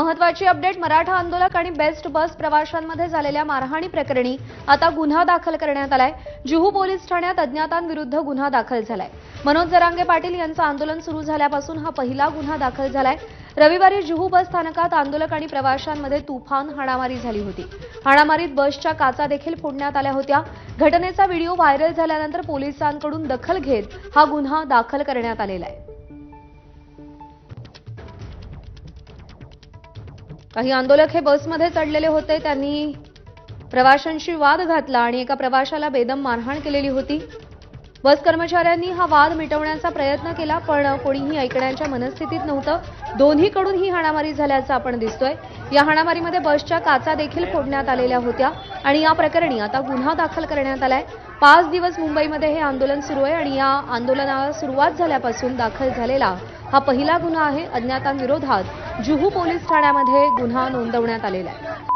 महत्वाची अपडेट मराठा आंदोलक आणि बेस्ट बस प्रवाशांमध्ये झालेल्या मारहाणी प्रकरणी आता गुन्हा दाखल करण्यात आलाय. जुहू पोलीस ठाण्यात अज्ञातांविरुद्ध गुन्हा दाखल झालाय. मनोज जरांगे पाटील यांचं आंदोलन सुरू झाल्यापासून हा पहिला गुन्हा दाखल झालाय. रविवारी जुहू बस स्थानकात आंदोलक आणि प्रवाशांमध्ये तुफान हाणामारी झाली होती. हाणामारीत बसच्या काचा देखील फोडण्यात आल्या होत्या. घटनेचा व्हिडिओ व्हायरल झाल्यानंतर पोलिसांकडून दखल घेत हा गुन्हा दाखल करण्यात आलेला आहे. काही आंदोलक हे बसमध्ये चढलेले होते. त्यांनी प्रवाशांशी वाद घातला आणि एका प्रवाशाला बेदम मारहाण केलेली होती. बस कर्मचाऱ्यांनी हा वाद मिटवण्याचा प्रयत्न केला पण कोणीही ऐकण्याच्या मनस्थितीत नव्हतं. दोन्हीकडून ही हाणामारी झाल्याचं आपण दिसतोय. या हाणामारीमध्ये बसच्या काचा देखील फोडण्यात आलेल्या होत्या आणि या प्रकरणी आता गुन्हा दाखल करण्यात आलाय. पाच दिवस मुंबईमध्ये हे आंदोलन सुरू आहे आणि या आंदोलनाला सुरुवात झाल्यापासून दाखल झालेला हा पहिला गुन्हा आहे. अज्ञातांविरोधात जुहू पोलीस ठाण्यामध्ये गुन्हा नोंदवण्यात आलेला आहे.